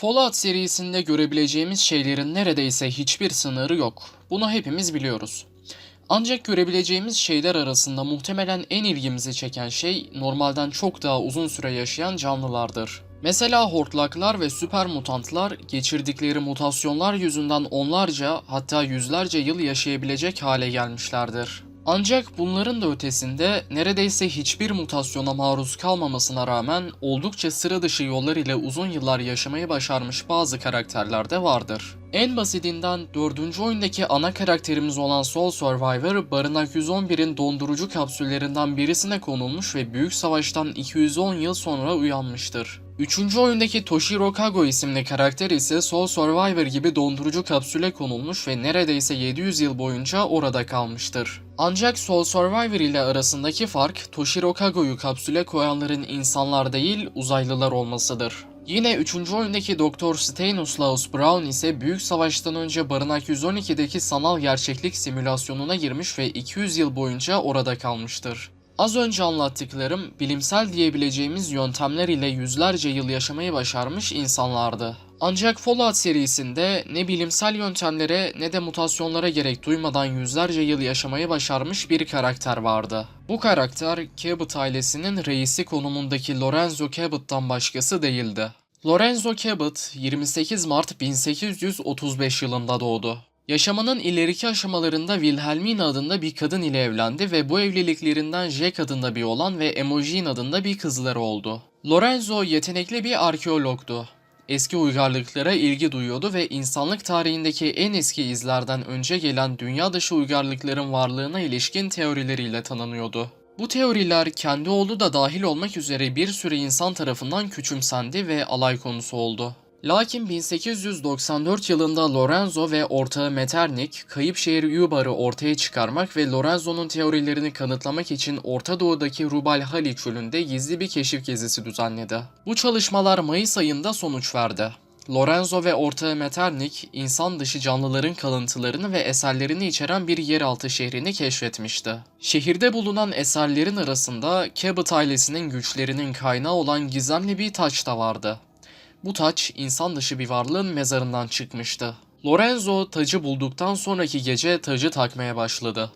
Fallout serisinde görebileceğimiz şeylerin neredeyse hiçbir sınırı yok. Bunu hepimiz biliyoruz. Ancak görebileceğimiz şeyler arasında muhtemelen en ilgimizi çeken şey normalden çok daha uzun süre yaşayan canlılardır. Mesela hortlaklar ve süper mutantlar geçirdikleri mutasyonlar yüzünden onlarca hatta yüzlerce yıl yaşayabilecek hale gelmişlerdir. Ancak bunların da ötesinde neredeyse hiçbir mutasyona maruz kalmamasına rağmen oldukça sıra dışı yollar ile uzun yıllar yaşamayı başarmış bazı karakterler de vardır. En basitinden 4. oyundaki ana karakterimiz olan Soul Survivor, Barınak 111'in dondurucu kapsüllerinden birisine konulmuş ve Büyük Savaş'tan 210 yıl sonra uyanmıştır. Üçüncü oyundaki Toshiro Kago isimli karakter ise Soul Survivor gibi dondurucu kapsüle konulmuş ve neredeyse 700 yıl boyunca orada kalmıştır. Ancak Soul Survivor ile arasındaki fark Toshiro Kago'yu kapsüle koyanların insanlar değil uzaylılar olmasıdır. Yine 3. oyundaki Doktor Stanislaus Brown ise Büyük Savaş'tan önce Barınak 112'deki sanal gerçeklik simülasyonuna girmiş ve 200 yıl boyunca orada kalmıştır. Az önce anlattıklarım bilimsel diyebileceğimiz yöntemler ile yüzlerce yıl yaşamayı başarmış insanlardı. Ancak Fallout serisinde ne bilimsel yöntemlere ne de mutasyonlara gerek duymadan yüzlerce yıl yaşamayı başarmış bir karakter vardı. Bu karakter Cabot ailesinin reisi konumundaki Lorenzo Cabot'tan başkası değildi. Lorenzo Cabot 28 Mart 1835 yılında doğdu. Yaşamının ileriki aşamalarında Wilhelmina adında bir kadın ile evlendi ve bu evliliklerinden Jack adında bir oğlan ve Emojine adında bir kızları oldu. Lorenzo yetenekli bir arkeologdu. Eski uygarlıklara ilgi duyuyordu ve insanlık tarihindeki en eski izlerden önce gelen dünya dışı uygarlıkların varlığına ilişkin teorileriyle tanınıyordu. Bu teoriler kendi oğlu da dahil olmak üzere bir sürü insan tarafından küçümsendi ve alay konusu oldu. Lakin 1894 yılında Lorenzo ve ortağı Metternich, kayıp şehir Yubar'ı ortaya çıkarmak ve Lorenzo'nun teorilerini kanıtlamak için Orta Doğu'daki Rubal Hali çölünde gizli bir keşif gezisi düzenledi. Bu çalışmalar Mayıs ayında sonuç verdi. Lorenzo ve ortağı Metternich, insan dışı canlıların kalıntılarını ve eserlerini içeren bir yeraltı şehrini keşfetmişti. Şehirde bulunan eserlerin arasında Cabot ailesinin güçlerinin kaynağı olan gizemli bir taç da vardı. Bu taç insan dışı bir varlığın mezarından çıkmıştı. Lorenzo tacı bulduktan sonraki gece tacı takmaya başladı.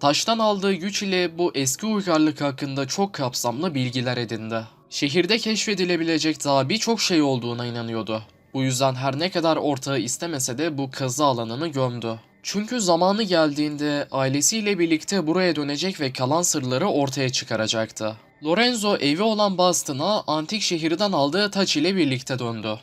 Taştan aldığı güç ile bu eski uygarlık hakkında çok kapsamlı bilgiler edindi. Şehirde keşfedilebilecek daha birçok şey olduğuna inanıyordu. Bu yüzden her ne kadar ortağı istemese de bu kazı alanını gömdü. Çünkü zamanı geldiğinde ailesiyle birlikte buraya dönecek ve kalan sırları ortaya çıkaracaktı. Lorenzo evi olan Boston'a antik şehirden aldığı taç ile birlikte döndü.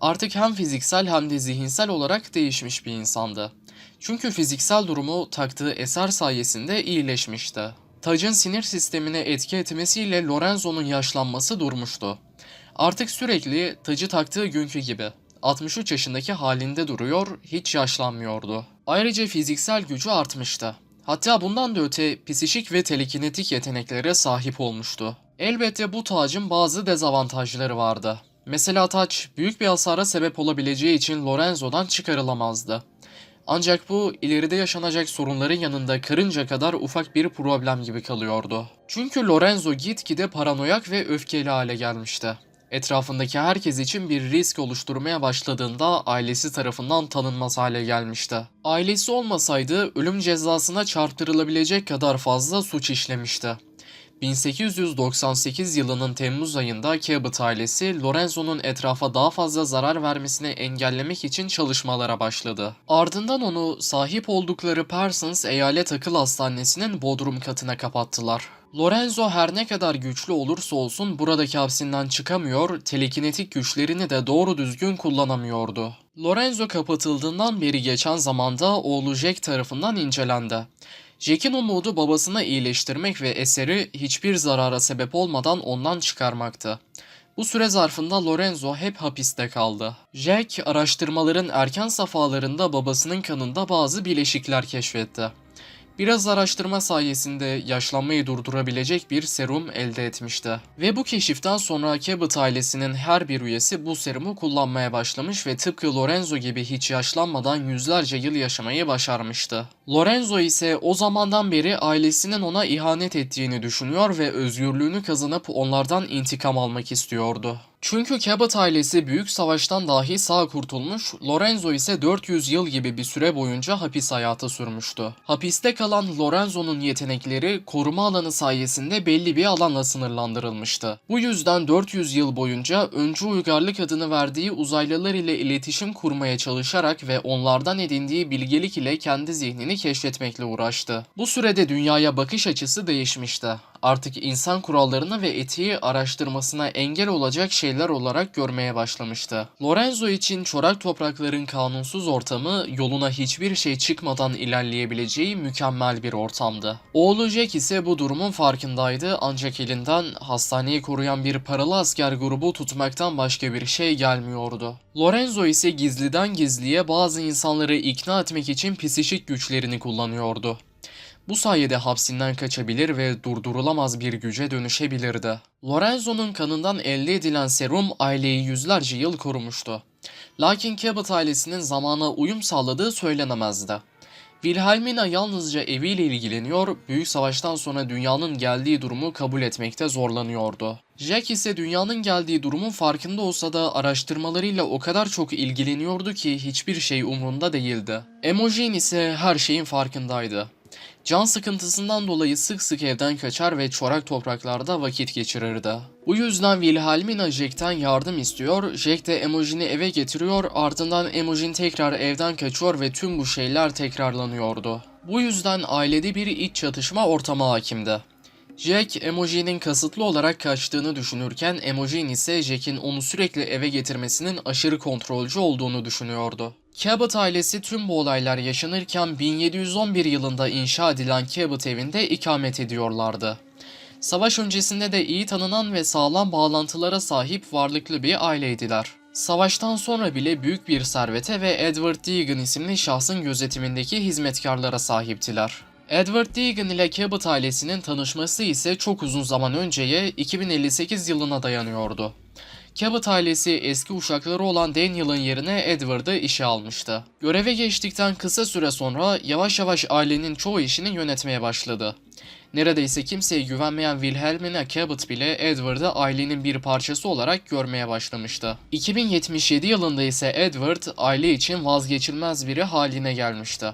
Artık hem fiziksel hem de zihinsel olarak değişmiş bir insandı. Çünkü fiziksel durumu taktığı eser sayesinde iyileşmişti. Tacın sinir sistemine etki etmesiyle Lorenzo'nun yaşlanması durmuştu. Artık sürekli tacı taktığı günkü gibi 63 yaşındaki halinde duruyor, hiç yaşlanmıyordu. Ayrıca fiziksel gücü artmıştı. Hatta bundan da öte psişik ve telekinetik yeteneklere sahip olmuştu. Elbette bu tacın bazı dezavantajları vardı. Mesela taç büyük bir hasara sebep olabileceği için Lorenzo'dan çıkarılamazdı. Ancak bu ileride yaşanacak sorunların yanında karınca kadar ufak bir problem gibi kalıyordu. Çünkü Lorenzo gitgide paranoyak ve öfkeli hale gelmişti. Etrafındaki herkes için bir risk oluşturmaya başladığında ailesi tarafından tanınmaz hale gelmişti. Ailesi olmasaydı ölüm cezasına çarptırılabilecek kadar fazla suç işlemişti. 1898 yılının Temmuz ayında Cabot ailesi Lorenzo'nun etrafa daha fazla zarar vermesini engellemek için çalışmalara başladı. Ardından onu sahip oldukları Parsons Eyalet Akıl Hastanesi'nin bodrum katına kapattılar. Lorenzo her ne kadar güçlü olursa olsun buradaki hapsinden çıkamıyor, telekinetik güçlerini de doğru düzgün kullanamıyordu. Lorenzo kapatıldığından beri geçen zamanda oğlu Jack tarafından incelendi. Jack'in umudu babasını iyileştirmek ve eseri hiçbir zarara sebep olmadan ondan çıkarmaktı. Bu süre zarfında Lorenzo hep hapiste kaldı. Jack araştırmaların erken safhalarında babasının kanında bazı bileşikler keşfetti. Biraz araştırma sayesinde yaşlanmayı durdurabilecek bir serum elde etmişti. Ve bu keşiften sonra Cabot ailesinin her bir üyesi bu serumu kullanmaya başlamış ve tıpkı Lorenzo gibi hiç yaşlanmadan yüzlerce yıl yaşamayı başarmıştı. Lorenzo ise o zamandan beri ailesinin ona ihanet ettiğini düşünüyor ve özgürlüğünü kazanıp onlardan intikam almak istiyordu. Çünkü Cabot ailesi büyük savaştan dahi sağ kurtulmuş, Lorenzo ise 400 yıl gibi bir süre boyunca hapis hayatı sürmüştü. Hapiste kalan Lorenzo'nun yetenekleri koruma alanı sayesinde belli bir alanla sınırlandırılmıştı. Bu yüzden 400 yıl boyunca öncü uygarlık adını verdiği uzaylılar ile iletişim kurmaya çalışarak ve onlardan edindiği bilgelik ile kendi zihnini keşfetmekle uğraştı. Bu sürede dünyaya bakış açısı değişmişti artık insan kurallarını ve etiği araştırmasına engel olacak şeyler olarak görmeye başlamıştı. Lorenzo için çorak toprakların kanunsuz ortamı yoluna hiçbir şey çıkmadan ilerleyebileceği mükemmel bir ortamdı. Oğlu Jack ise bu durumun farkındaydı ancak elinden hastaneyi koruyan bir paralı asker grubu tutmaktan başka bir şey gelmiyordu. Lorenzo ise gizliden gizliye bazı insanları ikna etmek için psişik güçlerini kullanıyordu. Bu sayede hapsinden kaçabilir ve durdurulamaz bir güce dönüşebilirdi. Lorenzo'nun kanından elde edilen serum aileyi yüzlerce yıl korumuştu. Lakin Cabot ailesinin zamana uyum sağladığı söylenemezdi. Wilhelmina yalnızca eviyle ilgileniyor, büyük savaştan sonra dünyanın geldiği durumu kabul etmekte zorlanıyordu. Jack ise dünyanın geldiği durumun farkında olsa da araştırmalarıyla o kadar çok ilgileniyordu ki hiçbir şey umrunda değildi. Emojin ise her şeyin farkındaydı. Can sıkıntısından dolayı sık sık evden kaçar ve çorak topraklarda vakit geçirirdi. Bu yüzden Wilhelmina Jack'ten yardım istiyor, Jack de Emojin'i eve getiriyor, ardından Emojin tekrar evden kaçıyor ve tüm bu şeyler tekrarlanıyordu. Bu yüzden ailede bir iç çatışma ortamı hakimdi. Jack, Emoji'nin kasıtlı olarak kaçtığını düşünürken Emojin ise Jack'in onu sürekli eve getirmesinin aşırı kontrolcü olduğunu düşünüyordu. Cabot ailesi tüm bu olaylar yaşanırken 1711 yılında inşa edilen Cabot evinde ikamet ediyorlardı. Savaş öncesinde de iyi tanınan ve sağlam bağlantılara sahip varlıklı bir aileydiler. Savaştan sonra bile büyük bir servete ve Edward Deegan isimli şahsın gözetimindeki hizmetkarlara sahiptiler. Edward Deegan ile Cabot ailesinin tanışması ise çok uzun zaman önceye 2058 yılına dayanıyordu. Cabot ailesi eski uşakları olan Daniel'ın yerine Edward'ı işe almıştı. Göreve geçtikten kısa süre sonra yavaş yavaş ailenin çoğu işini yönetmeye başladı. Neredeyse kimseye güvenmeyen Wilhelmina Cabot bile Edward'ı ailenin bir parçası olarak görmeye başlamıştı. 2077 yılında ise Edward aile için vazgeçilmez biri haline gelmişti.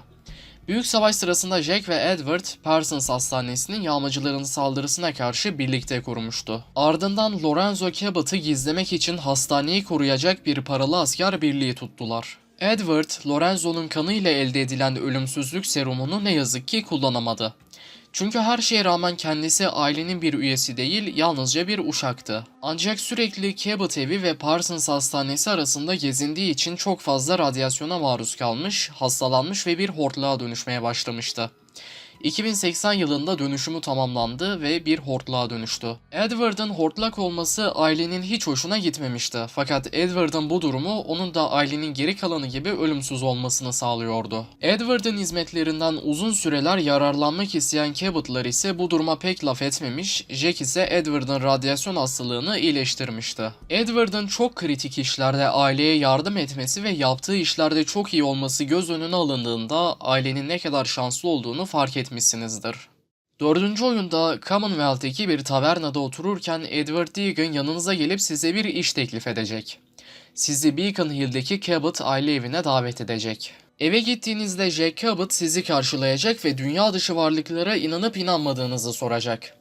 Büyük savaş sırasında Jack ve Edward, Parsons Hastanesi'nin yağmacıların saldırısına karşı birlikte korumuştu. Ardından Lorenzo Cabot'ı gizlemek için hastaneyi koruyacak bir paralı asker birliği tuttular. Edward, Lorenzo'nun kanıyla elde edilen ölümsüzlük serumunu ne yazık ki kullanamadı. Çünkü her şeye rağmen kendisi ailenin bir üyesi değil, yalnızca bir uşaktı. Ancak sürekli Cabot evi ve Parsons Hastanesi arasında gezindiği için çok fazla radyasyona maruz kalmış, hastalanmış ve bir hortlağa dönüşmeye başlamıştı. 2080 yılında dönüşümü tamamlandı ve bir hortlağa dönüştü. Edward'ın hortlak olması ailenin hiç hoşuna gitmemişti. Fakat Edward'ın bu durumu onun da ailenin geri kalanı gibi ölümsüz olmasını sağlıyordu. Edward'ın hizmetlerinden uzun süreler yararlanmak isteyen Cabot'lar ise bu duruma pek laf etmemiş, Jack ise Edward'ın radyasyon hastalığını iyileştirmişti. Edward'ın çok kritik işlerde aileye yardım etmesi ve yaptığı işlerde çok iyi olması göz önüne alındığında ailenin ne kadar şanslı olduğunu fark etmişsinizdir. Dördüncü oyunda Commonwealth'teki bir tavernada otururken Edward Deegan yanınıza gelip size bir iş teklif edecek. Sizi Beacon Hill'deki Cabot aile evine davet edecek. Eve gittiğinizde Jack Cabot sizi karşılayacak ve dünya dışı varlıklara inanıp inanmadığınızı soracak.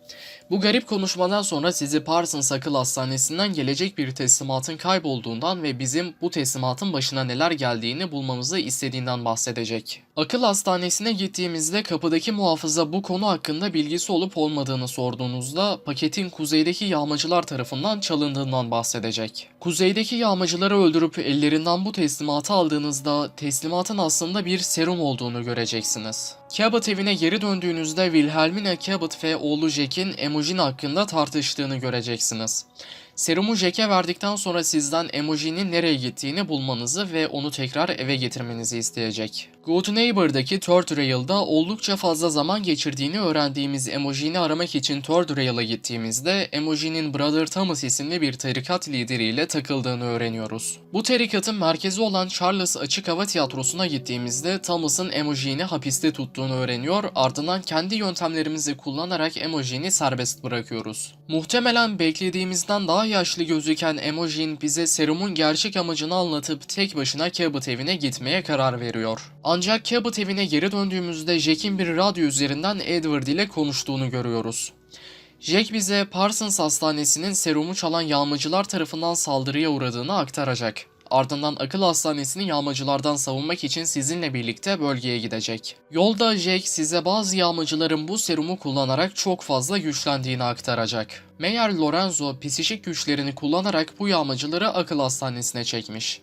Bu garip konuşmadan sonra sizi Parsons Akıl Hastanesi'nden gelecek bir teslimatın kaybolduğundan ve bizim bu teslimatın başına neler geldiğini bulmamızı istediğinden bahsedecek. Akıl Hastanesi'ne gittiğimizde kapıdaki muhafıza bu konu hakkında bilgisi olup olmadığını sorduğunuzda paketin kuzeydeki yağmacılar tarafından çalındığından bahsedecek. Kuzeydeki yağmacıları öldürüp ellerinden bu teslimatı aldığınızda teslimatın aslında bir serum olduğunu göreceksiniz. Cabot evine geri döndüğünüzde Wilhelmina Cabot ve oğlu Jack'in Emojin hakkında tartıştığını göreceksiniz. Serumu Jack'e verdikten sonra sizden Emojin'in nereye gittiğini bulmanızı ve onu tekrar eve getirmenizi isteyecek. Good Neighbor'daki Third Rail'da oldukça fazla zaman geçirdiğini öğrendiğimiz Emoji'ni aramak için Third Rail'a gittiğimizde Emoji'nin Brother Thomas isimli bir tarikat lideriyle takıldığını öğreniyoruz. Bu tarikatın merkezi olan Charles Açık Hava Tiyatrosu'na gittiğimizde Thomas'ın Emoji'ni hapiste tuttuğunu öğreniyor ardından kendi yöntemlerimizi kullanarak Emoji'ni serbest bırakıyoruz. Muhtemelen beklediğimizden daha yaşlı gözüken Emojin bize serumun gerçek amacını anlatıp tek başına Cabot evine gitmeye karar veriyor. Ancak Cabot evine geri döndüğümüzde Jack'in bir radyo üzerinden Edward ile konuştuğunu görüyoruz. Jack bize Parsons Hastanesi'nin serumu çalan yağmacılar tarafından saldırıya uğradığını aktaracak. Ardından akıl hastanesini yağmacılardan savunmak için sizinle birlikte bölgeye gidecek. Yolda Jack size bazı yağmacıların bu serumu kullanarak çok fazla güçlendiğini aktaracak. Meğer Lorenzo psişik güçlerini kullanarak bu yağmacıları akıl hastanesine çekmiş.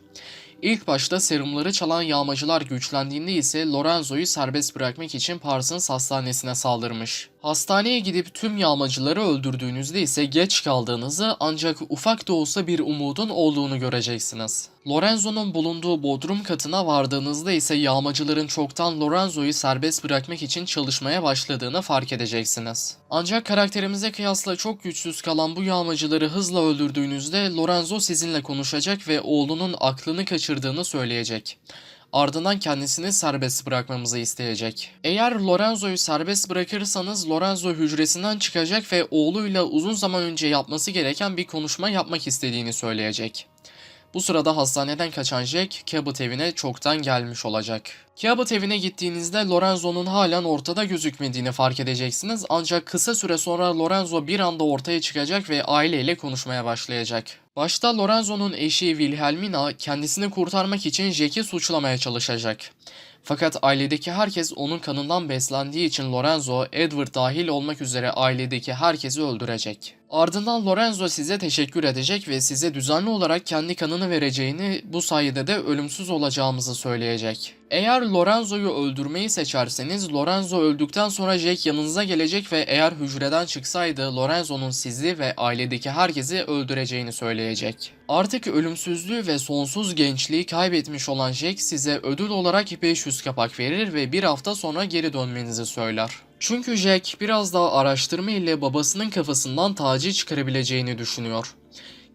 İlk başta serumları çalan yağmacılar güçlendiğinde ise Lorenzo'yu serbest bırakmak için Parsons hastanesine saldırmış. Hastaneye gidip tüm yağmacıları öldürdüğünüzde ise geç kaldığınızı ancak ufak da olsa bir umudun olduğunu göreceksiniz. Lorenzo'nun bulunduğu bodrum katına vardığınızda ise yağmacıların çoktan Lorenzo'yu serbest bırakmak için çalışmaya başladığını fark edeceksiniz. Ancak karakterimize kıyasla çok güçsüz kalan bu yağmacıları hızla öldürdüğünüzde Lorenzo sizinle konuşacak ve oğlunun aklını kaçırdığını söyleyecek. Ardından kendisini serbest bırakmamızı isteyecek. Eğer Lorenzo'yu serbest bırakırsanız Lorenzo hücresinden çıkacak ve oğluyla uzun zaman önce yapması gereken bir konuşma yapmak istediğini söyleyecek. Bu sırada hastaneden kaçan Jack, Cabot evine çoktan gelmiş olacak. Cabot evine gittiğinizde Lorenzo'nun halen ortada gözükmediğini fark edeceksiniz ancak kısa süre sonra Lorenzo bir anda ortaya çıkacak ve aileyle konuşmaya başlayacak. Başta Lorenzo'nun eşi Wilhelmina kendisini kurtarmak için Jack'i suçlamaya çalışacak. Fakat ailedeki herkes onun kanından beslendiği için Lorenzo, Edward dahil olmak üzere ailedeki herkesi öldürecek. Ardından Lorenzo size teşekkür edecek ve size düzenli olarak kendi kanını vereceğini, bu sayede de ölümsüz olacağımızı söyleyecek. Eğer Lorenzo'yu öldürmeyi seçerseniz Lorenzo öldükten sonra Jack yanınıza gelecek ve eğer hücreden çıksaydı Lorenzo'nun sizi ve ailedeki herkesi öldüreceğini söyleyecek. Artık ölümsüzlüğü ve sonsuz gençliği kaybetmiş olan Jack size ödül olarak 500 kapak verir ve bir hafta sonra geri dönmenizi söyler. Çünkü Jack biraz daha araştırma ile babasının kafasından tacı çıkarabileceğini düşünüyor.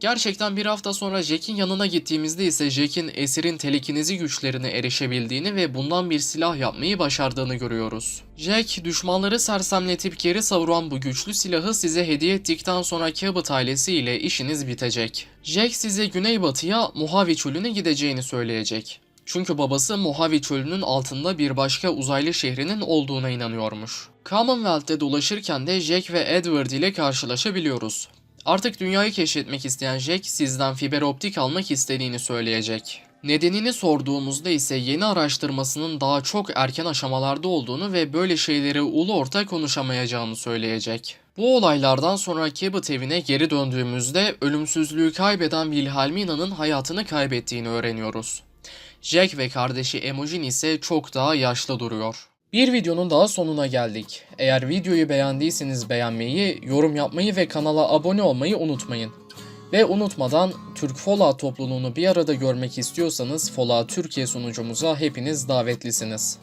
Gerçekten bir hafta sonra Jack'in yanına gittiğimizde ise Jack'in esirin telekinizi güçlerine erişebildiğini ve bundan bir silah yapmayı başardığını görüyoruz. Jack, düşmanları sersemletip geri savuran bu güçlü silahı size hediye ettikten sonra Cabot ailesi ile işiniz bitecek. Jack size güneybatıya Mojave çölüne gideceğini söyleyecek. Çünkü babası Mojave çölünün altında bir başka uzaylı şehrinin olduğuna inanıyormuş. Commonwealth'te dolaşırken de Jack ve Edward ile karşılaşabiliyoruz. Artık dünyayı keşfetmek isteyen Jack sizden fiber optik almak istediğini söyleyecek. Nedenini sorduğumuzda ise yeni araştırmasının daha çok erken aşamalarda olduğunu ve böyle şeyleri ulu orta konuşamayacağını söyleyecek. Bu olaylardan sonra Cabot evine geri döndüğümüzde ölümsüzlüğü kaybeden Wilhelmina'nın hayatını kaybettiğini öğreniyoruz. Jack ve kardeşi Emojin ise çok daha yaşlı duruyor. Bir videonun daha sonuna geldik. Eğer videoyu beğendiyseniz beğenmeyi, yorum yapmayı ve kanala abone olmayı unutmayın. Ve unutmadan Türk Fallout topluluğunu bir arada görmek istiyorsanız Fallout Türkiye sunucumuza hepiniz davetlisiniz.